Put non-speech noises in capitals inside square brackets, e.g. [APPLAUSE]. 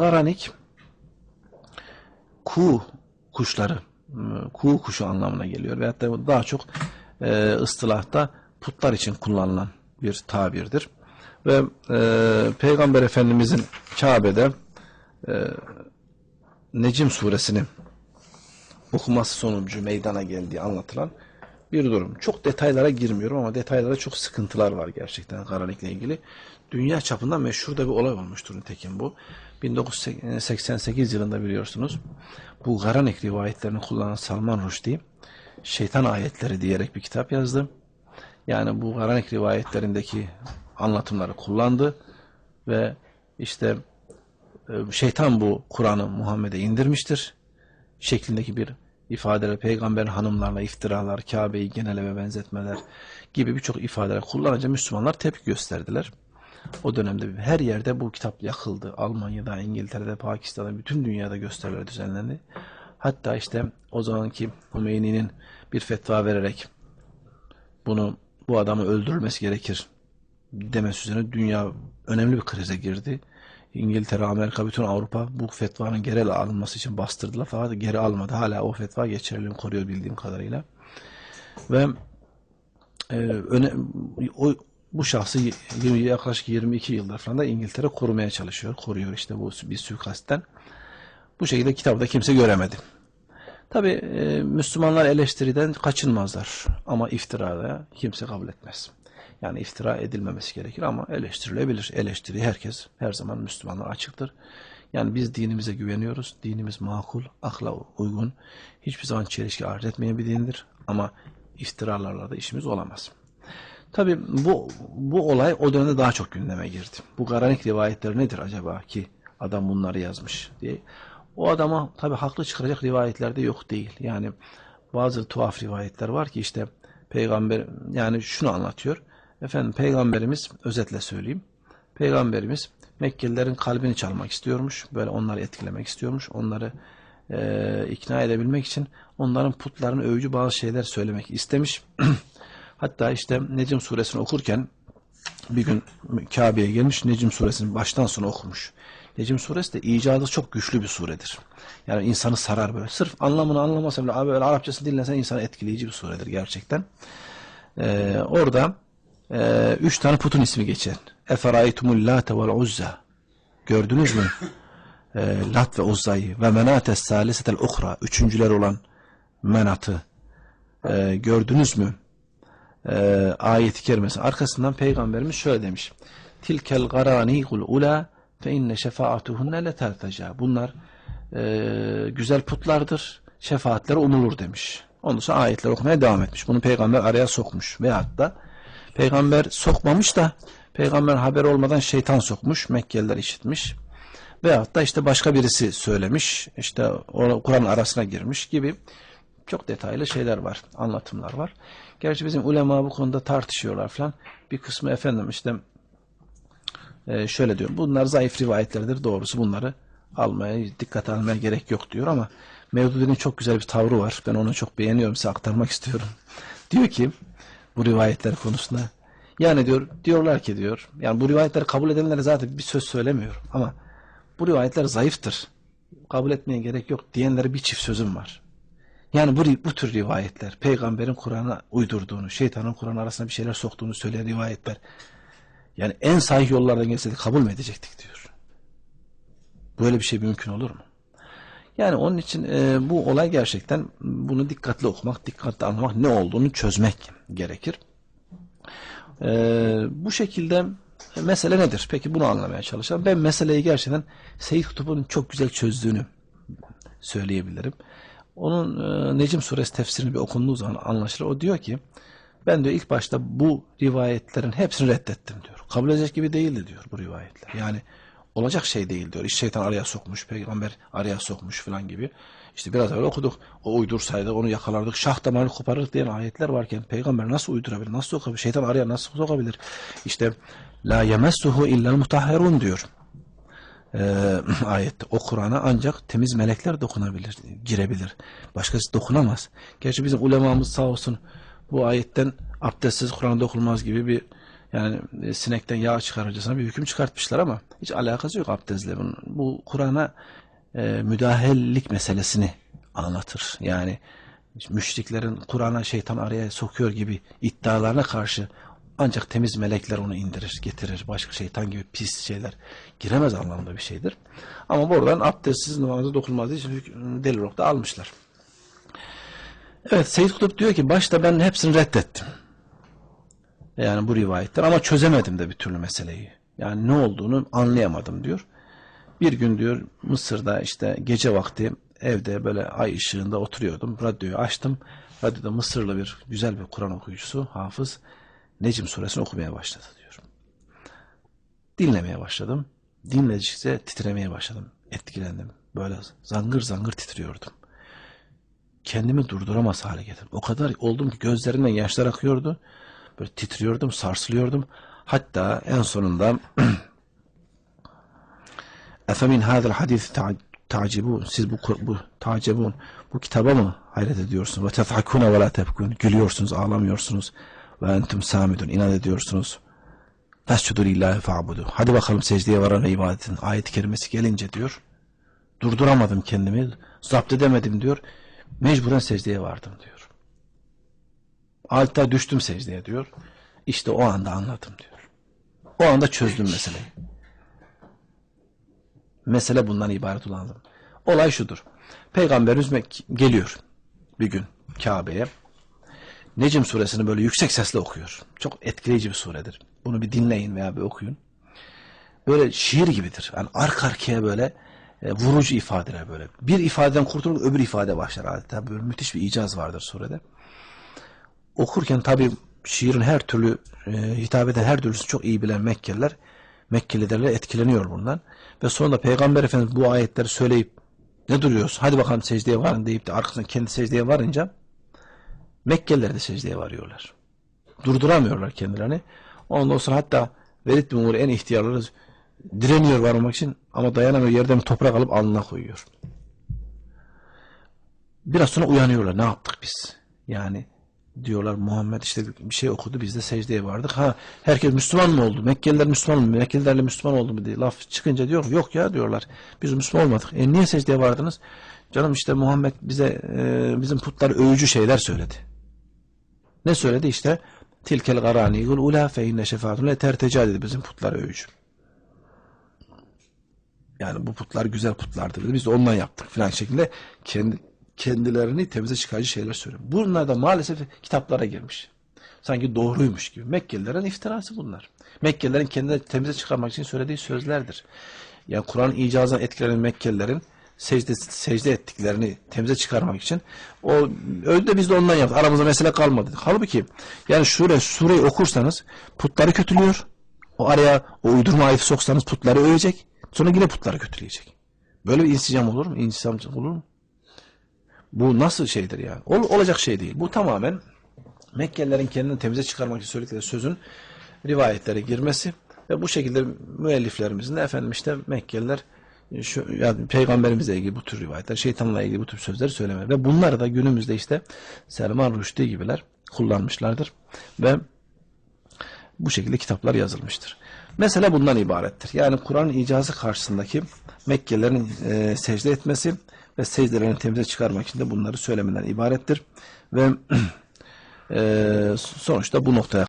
Garanik kuğu kuşları, kuğu kuşu anlamına geliyor. Veyahut da daha çok e, ıstılahta putlar için kullanılan bir tabirdir. Ve e, Peygamber Efendimizin Kabe'de e, Necim suresini okuması sonucu meydana geldiği anlatılan bir durum. Çok detaylara girmiyorum ama detaylara çok sıkıntılar var gerçekten Garanik'le ilgili. Dünya çapında meşhur da bir olay olmuştur nitekim bu. 1988 yılında biliyorsunuz bu Garanik rivayetlerini kullanan Salman Rushdie şeytan ayetleri diyerek bir kitap yazdı. Yani bu Garanik rivayetlerindeki anlatımları kullandı ve işte e, şeytan bu Kur'an'ı Muhammed'e indirmiştir şeklindeki bir ifadeler, peygamber hanımlarla iftiralar, Kabe'yi geneleme benzetmeler gibi birçok ifadeler kullanınca Müslümanlar tepki gösterdiler. O dönemde her yerde bu kitap yakıldı. Almanya'da, İngiltere'de, Pakistan'da, bütün dünyada gösteriler düzenlendi. Hatta işte o zamanki Hümeyni'nin bir fetva vererek bunu bu adamı öldürülmesi gerekir demesi üzerine dünya önemli bir krize girdi. İngiltere, Amerika, bütün Avrupa bu fetvanın geri alınması için bastırdılar fakat geri almadı. Hala o fetva geçerliliğini koruyor bildiğim kadarıyla. Ve e, öne, o, bu şahsı yaklaşık 22 yıldır falan da İngiltere korumaya çalışıyor. Koruyor işte bu bir suikastten. Bu şekilde kitabı da kimse göremedi. Tabi Müslümanlar eleştiriden kaçınmazlar ama iftirada kimse kabul etmez. Yani iftira edilmemesi gerekir ama eleştirilebilir. Eleştiri herkes her zaman Müslümanlar açıktır. Yani biz dinimize güveniyoruz. Dinimiz makul, akla uygun. Hiçbir zaman çelişki arz etmeyen bir dindir. Ama iftiralarla da işimiz olamaz. Tabi bu, bu olay o dönemde daha çok gündeme girdi. Bu Garanik rivayetleri nedir acaba ki adam bunları yazmış diye. O adama tabi haklı çıkaracak rivayetler de yok değil. Yani bazı tuhaf rivayetler var ki işte peygamber yani şunu anlatıyor. Efendim peygamberimiz özetle söyleyeyim. Peygamberimiz Mekkelilerin kalbini çalmak istiyormuş. Böyle onları etkilemek istiyormuş. Onları e, ikna edebilmek için onların putlarını övücü bazı şeyler söylemek istemiş. [CLEARS THROAT] Hatta işte Necim suresini okurken bir gün Kabe'ye gelmiş Necim suresini baştan sona okumuş. Necim suresi de icadı çok güçlü bir suredir. Yani insanı sarar böyle. Sırf anlamını anlamasa bile abi böyle Arapçasını dinlesen insanı etkileyici bir suredir gerçekten. Ee, orada e, üç tane putun ismi geçer. Eferaytumul late vel uzza. Gördünüz mü? E, Lat ve Uzza'yı ve menates salisetel ukra. Üçüncüler olan menatı. E, gördünüz mü? E, ayeti kerimesi. Arkasından peygamberimiz şöyle demiş. Tilkel garanikul ula fe inne şefaatuhunne letelteca. Bunlar e, güzel putlardır. Şefaatleri umulur demiş. Ondan sonra ayetler okumaya devam etmiş. Bunu peygamber araya sokmuş. Veyahut da peygamber sokmamış da peygamber haber olmadan şeytan sokmuş. Mekkeliler işitmiş. Veyahut da işte başka birisi söylemiş. İşte Kur'an arasına girmiş gibi çok detaylı şeyler var. Anlatımlar var. Gerçi bizim ulema bu konuda tartışıyorlar falan. Bir kısmı efendim işte e, şöyle diyor. Bunlar zayıf rivayetlerdir. Doğrusu bunları almaya, dikkate almaya gerek yok diyor ama Mevdudi'nin çok güzel bir tavrı var. Ben onu çok beğeniyorum. Size aktarmak istiyorum. [LAUGHS] diyor ki bu rivayetler konusunda yani diyor diyorlar ki diyor yani bu rivayetleri kabul edenlere zaten bir söz söylemiyor ama bu rivayetler zayıftır. Kabul etmeye gerek yok diyenlere bir çift sözüm var. Yani bu, bu tür rivayetler, peygamberin Kur'an'a uydurduğunu, şeytanın Kur'an arasına bir şeyler soktuğunu söyleyen rivayetler, yani en sahih yollardan gelseydi kabul mü edecektik diyor. Böyle bir şey mümkün olur mu? Yani onun için e, bu olay gerçekten bunu dikkatli okumak, dikkatli anlamak, ne olduğunu çözmek gerekir. E, bu şekilde mesele nedir? Peki bunu anlamaya çalışalım. Ben meseleyi gerçekten Seyyid Kutup'un çok güzel çözdüğünü söyleyebilirim. Onun e, Necim suresi tefsirini bir okunduğu zaman anlaşılır. O diyor ki ben diyor ilk başta bu rivayetlerin hepsini reddettim diyor. Kabul edecek gibi değildi diyor bu rivayetler. Yani olacak şey değil diyor. İşte şeytan araya sokmuş, peygamber araya sokmuş falan gibi. İşte biraz evvel okuduk. O uydursaydı onu yakalardık. Şah damarını koparırdık diyen ayetler varken peygamber nasıl uydurabilir? Nasıl sokabilir? Şeytan araya nasıl sokabilir? İşte la yemessuhu illel mutahherun diyor. Ee, [CLEARS THROAT] ayette o Kur'an'a ancak temiz melekler dokunabilir, girebilir. Başkası dokunamaz. Gerçi bizim ulemamız sağ olsun bu ayetten abdestsiz Kur'an'da okunmaz gibi bir Yani e, sinekten yağ çıkarırcasına bir hüküm çıkartmışlar ama hiç alakası yok abdestle bunun. Bu Kur'an'a e, müdahellik meselesini anlatır. Yani müşriklerin Kur'an'a şeytan araya sokuyor gibi iddialarına karşı ancak temiz melekler onu indirir, getirir. Başka şeytan gibi pis şeyler giremez anlamda bir şeydir. Ama buradan abdestsiz namaza dokunmazdığı için delil da almışlar. Evet Seyyid Kutup diyor ki başta ben hepsini reddettim. Yani bu rivayetler ama çözemedim de bir türlü meseleyi. Yani ne olduğunu anlayamadım diyor. Bir gün diyor Mısır'da işte gece vakti evde böyle ay ışığında oturuyordum. Radyoyu açtım. Radyoda Mısırlı bir güzel bir Kur'an okuyucusu, hafız Necim suresini okumaya başladı diyor. Dinlemeye başladım. Dinledikçe titremeye başladım. Etkilendim. Böyle zangır zangır titriyordum. Kendimi durduramaz hale getirdim. O kadar oldum ki gözlerimden yaşlar akıyordu. Böyle titriyordum, sarsılıyordum. Hatta en sonunda [CLEARS THROAT] Efemin hadel hadis tacibun. Siz bu, bu tacibun bu kitaba mı hayret ediyorsunuz? Ve tefhakune ve la tebkun. Gülüyorsunuz, ağlamıyorsunuz. Ve entum samidun. inat ediyorsunuz. Fescudu lillahi fa'budu. Hadi bakalım secdeye varan ve ibadetin ayet-i kerimesi gelince diyor. Durduramadım kendimi. Zapt edemedim diyor. Mecburen secdeye vardım diyor. Altta düştüm secdeye diyor. İşte o anda anladım diyor. O anda çözdüm meseleyi. Mesele bundan ibaret olandım. Olay şudur. Peygamberimiz geliyor bir gün Kabe'ye. Necim suresini böyle yüksek sesle okuyor. Çok etkileyici bir suredir. Bunu bir dinleyin veya bir okuyun. Böyle şiir gibidir. Yani arka arkaya böyle e, vurucu ifadeler böyle. Bir ifadeden kurtulup öbür ifade başlar adeta. Böyle müthiş bir icaz vardır surede. Okurken tabi şiirin her türlü e, hitap eden her türlüsünü çok iyi bilen Mekkeliler Mekkelilerle etkileniyor bundan. Ve sonra Peygamber Efendimiz bu ayetleri söyleyip ne duruyoruz? Hadi bakalım secdeye varın deyip de arkasından kendi secdeye varınca Mekkeliler de secdeye varıyorlar. Durduramıyorlar kendilerini. Ondan sonra hatta Velid bin Umur en ihtiyarları direniyor varmak için ama dayanamıyor yerden toprak alıp alnına koyuyor. Biraz sonra uyanıyorlar. Ne yaptık biz? Yani diyorlar Muhammed işte bir şey okudu biz de secdeye vardık. Ha herkes Müslüman mı oldu? Mekkeliler Müslüman mı? Mekkelilerle Müslüman oldu mu diye laf çıkınca diyor yok ya diyorlar. Biz Müslüman olmadık. E niye secdeye vardınız? Canım işte Muhammed bize e, bizim putlar övücü şeyler söyledi. Ne söyledi işte? Tilkel garanigul ula fe inne şefaatun le terteca dedi bizim putlar övücü. Yani bu putlar güzel putlardı dedi. Biz de ondan yaptık filan şeklinde kendi kendilerini temize çıkarıcı şeyler söylüyor. Bunlar da maalesef kitaplara girmiş. Sanki doğruymuş gibi. Mekkelilerin iftirası bunlar. Mekkelilerin kendilerini temize çıkarmak için söylediği sözlerdir. Yani Kur'an icazından etkilenen Mekkelilerin secde, secde ettiklerini temize çıkarmak için o öyle biz de ondan yaptık. Aramızda mesele kalmadı. Halbuki yani sure, sureyi okursanız putları kötülüyor. O araya o uydurma ayeti soksanız putları övecek. Sonra yine putları kötüleyecek. Böyle bir insicam olur mu? İnsicam olur mu? Bu nasıl şeydir yani? Ol, olacak şey değil. Bu tamamen Mekkelilerin kendini temize çıkarmak için söyledikleri sözün rivayetlere girmesi ve bu şekilde müelliflerimizin de efendim işte Mekkeliler şu, yani peygamberimizle ilgili bu tür rivayetler, şeytanla ilgili bu tür sözleri söyleme ve bunları da günümüzde işte Selman Rushdie gibiler kullanmışlardır ve bu şekilde kitaplar yazılmıştır. Mesele bundan ibarettir. Yani Kur'an icazı karşısındaki Mekkelilerin e, secde etmesi ve secdelerini temize çıkarmak için de bunları söylemeden ibarettir. Ve [CLEARS THROAT] e, sonuçta bu noktaya